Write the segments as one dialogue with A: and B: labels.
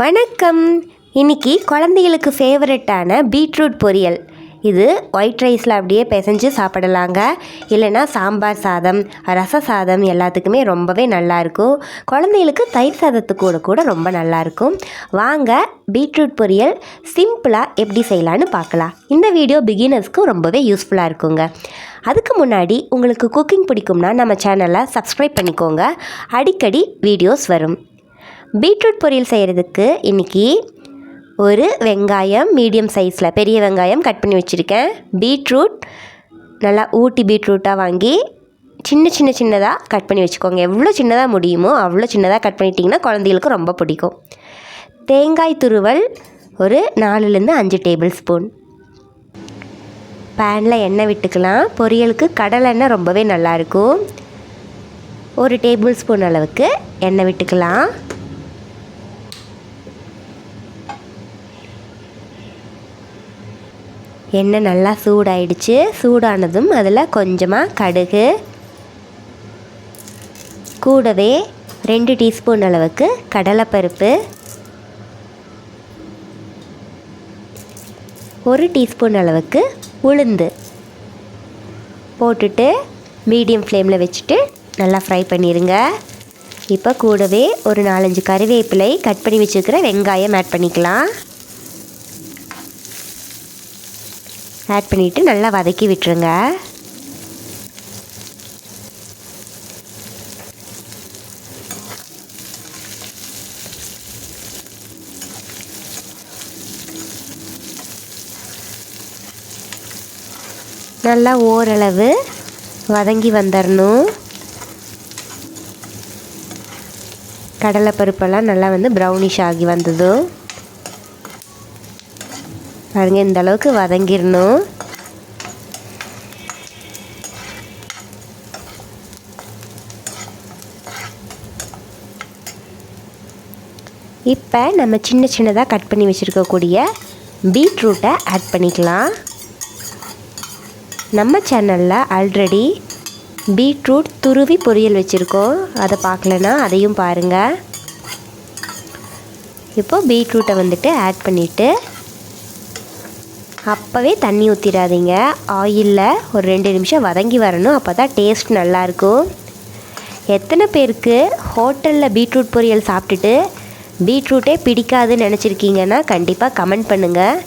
A: வணக்கம். இன்னைக்கு குழந்தைகளுக்கு ஃபேவரட்டான பீட்ரூட் பொரியல். இது ஒயிட் ரைஸில் அப்படியே பிசைஞ்சு சாப்பிடலாங்க. இல்லைன்னா சாம்பார் சாதம் ரச சாதம் எல்லாத்துக்குமே ரொம்பவே நல்லாயிருக்கும் குழந்தைகளுக்கு தயிர் சாதத்து கூட கூட ரொம்ப நல்லாயிருக்கும் வாங்க பீட்ரூட் பொரியல் சிம்பிளாக எப்படி செய்யலான்னு பார்க்கலாம். இந்த வீடியோ பிகினர்ஸ்க்கும் ரொம்பவே யூஸ்ஃபுல்லாக இருக்குங்க. அதுக்கு முன்னாடி உங்களுக்கு குக்கிங் பிடிக்கும்னா நம்ம சேனலை சப்ஸ்கிரைப் பண்ணிக்கோங்க. அடிக்கடி வீடியோஸ் வரும். பீட்ரூட் பொரியல் செய்கிறதுக்கு இன்றைக்கி ஒரு வெங்காயம் மீடியம் சைஸில் பெரிய வெங்காயம் கட் பண்ணி வச்சுருக்கேன். பீட்ரூட் நல்லா ஊட்டி பீட்ரூட்டாக வாங்கி சின்ன சின்ன சின்னதாக கட் பண்ணி வச்சுக்கோங்க. எவ்வளோ சின்னதாக முடியுமோ அவ்வளோ சின்னதாக கட் பண்ணிட்டிங்கன்னா குழந்தைகளுக்கு ரொம்ப பிடிக்கும். தேங்காய் துருவல் ஒரு நாலுலேருந்து அஞ்சு டேபிள் ஸ்பூன். பேனில் எண்ணெய் விட்டுக்கலாம். பொரியலுக்கு கடலெண்ணெய் ரொம்பவே நல்லாயிருக்கும் ஒரு டேபிள் ஸ்பூன் அளவுக்கு எண்ணெய் விட்டுக்கலாம். எண்ணெய் நல்லா சூடாயிடுச்சு. சூடானதும் அதில் கொஞ்சமாக கடுகு. கூடவே ரெண்டு டீஸ்பூன் அளவுக்கு கடலைப்பருப்பு. ஒரு டீஸ்பூன் அளவுக்கு உளுந்து. போட்டுட்டு மீடியம் ஃப்ளேமில் வச்சுட்டு நல்லா ஃப்ரை பண்ணிடுங்க இப்போ கூடவே ஒரு நாலஞ்சு கறிவேப்பிலை கட் பண்ணி வச்சுருக்கிற வெங்காயம் ஆட் பண்ணிக்கலாம். ஆட் பண்ணிவிட்டு நல்லா வதக்கி விட்டுருங்க. நல்லா ஓரளவு வதங்கி வந்துடணும் கடலைப்பருப்பெல்லாம் நல்லா வந்து ப்ரௌனிஷ் ஆகி வந்ததும். பாருங்கள் இந்த அளவுக்கு வதங்கிடணும். இப்போ நம்ம சின்ன சின்னதாக கட் பண்ணி வச்சுருக்கக்கூடிய பீட்ரூட்டை ஆட் பண்ணிக்கலாம். நம்ம சேனலில் ஆல்ரெடி பீட்ரூட் துருவி பொரியல் வச்சுருக்கோம். அதை பார்க்கலனா அதையும் பாருங்கள் இப்போது பீட்ரூட்டை வந்துட்டு ஆட் பண்ணிவிட்டு அப்போவே தண்ணி ஊற்றிடாதீங்க ஆயிலில் ஒரு ரெண்டு நிமிஷம் வதங்கி வரணும். அப்போ தான் டேஸ்ட் நல்லாயிருக்கும். எத்தனை பேருக்கு ஹோட்டலில் பீட்ரூட் பொரியல் சாப்பிட்டுட்டு பீட்ரூட்டே பிடிக்காதுன்னு நினச்சிருக்கீங்கன்னா கண்டிப்பாக கமெண்ட் பண்ணுங்கள்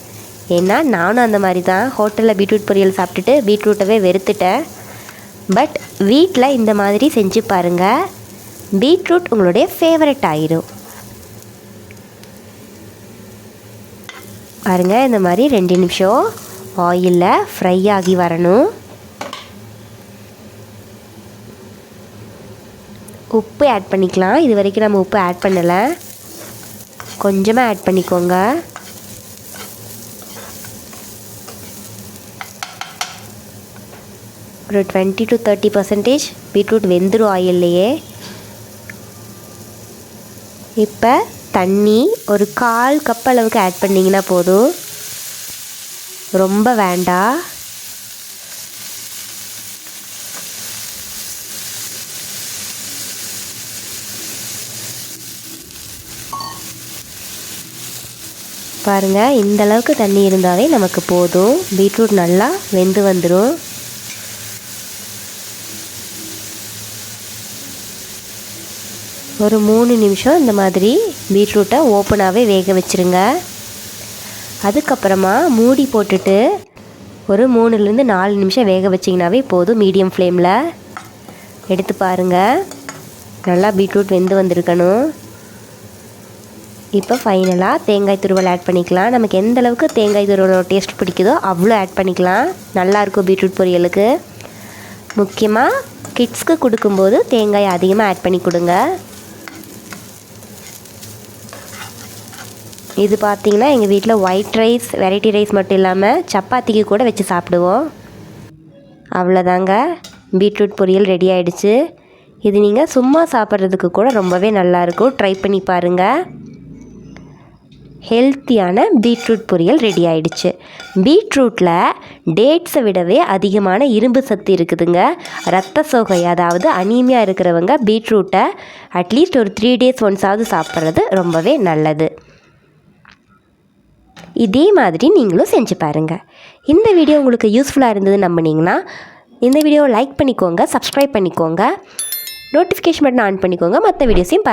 A: ஏன்னா நானும் அந்த மாதிரி தான் ஹோட்டலில் பீட்ரூட் பொரியல் சாப்பிட்டுட்டு பீட்ரூட்டவே வெறுத்துட்டேன். பட் வீட்டில் இந்த மாதிரி செஞ்சு பாருங்கள் பீட்ரூட் உங்களுடைய ஃபேவரட் ஆயிரும். பாருங்கள் இந்த மாதிரி ரெண்டு நிமிஷம் ஆயிலில் ஃப்ரை ஆகி வரணும். உப்பு ஆட் பண்ணிக்கலாம். இது வரைக்கும் நம்ம உப்பு ஆட் பண்ணலை. கொஞ்சமாக ஆட் பண்ணிக்கோங்க. ஒரு twenty to thirty percentage beetroot வெந்துடும் ஆயில்லையே இப்போ தண்ணி ஒரு கால் கப் அளவுக்கு ஆட் பண்ணிங்கன்னா போதும். ரொம்ப வேண்டாம் பாருங்கள் இந்த அளவுக்கு தண்ணி இருந்தாலே நமக்கு போதும். பீட்ரூட் நல்லா வெந்து வந்துடும் ஒரு மூணு நிமிஷம் இந்த மாதிரி பீட்ரூட்டை ஓப்பனாகவே வேக வச்சுருங்க. அதுக்கப்புறமா மூடி போட்டுட்டு ஒரு மூணுலேருந்து நாலு நிமிஷம் வேக வச்சிங்கனாவே போதும் மீடியம் ஃப்ளேமில். எடுத்து பாருங்கள் நல்லா பீட்ரூட் வெந்து வந்திருக்கணும். இப்போ ஃபைனலாக தேங்காய் துருவல் ஆட் பண்ணிக்கலாம். நமக்கு எந்த அளவுக்கு தேங்காய் துருவலோட டேஸ்ட் பிடிக்குதோ அவ்வளோ ஆட் பண்ணிக்கலாம். நல்லாயிருக்கும் பீட்ரூட் பொரியலுக்கு. முக்கியமாக கிட்ஸ்க்கு கொடுக்கும்போது தேங்காய் அதிகமாக ஆட் பண்ணி கொடுங்க. இது பார்த்திங்கன்னா எங்கள் வீட்டில் ஒயிட் ரைஸ் வெரைட்டி ரைஸ் மட்டும் இல்லாமல் சப்பாத்திக்கு கூட வச்சு சாப்பிடுவோம். அவ்வளோதாங்க பீட்ரூட் பொரியல் ரெடி ஆகிடுச்சு இது நீங்கள் சும்மா சாப்பிட்றதுக்கு கூட ரொம்பவே நல்லாயிருக்கும் ட்ரை பண்ணி பாருங்கள் ஹெல்த்தியான பீட்ரூட் பொரியல் ரெடி ஆயிடுச்சு. பீட்ரூட்டில் டேட்ஸை விடவே அதிகமான இரும்பு சத்து இருக்குதுங்க. ரத்த சோகை அதாவது அனீமியாக இருக்கிறவங்க பீட்ரூட்டை அட்லீஸ்ட் ஒரு த்ரீ டேஸ் ஒன்ஸாவது சாப்பிட்றது ரொம்பவே நல்லது. இதே மாதிரி நீங்களும் செஞ்சு பாருங்கள் இந்த வீடியோ உங்களுக்கு யூஸ்ஃபுல்லாக இருந்தது நம்பினீங்கன்னா இந்த வீடியோவை லைக் பண்ணிக்கோங்க சப்ஸ்கிரைப் பண்ணிக்கோங்க. நோட்டிஃபிகேஷன் பட்டன் ஆன் பண்ணிக்கோங்க மற்ற வீடியோஸையும் பா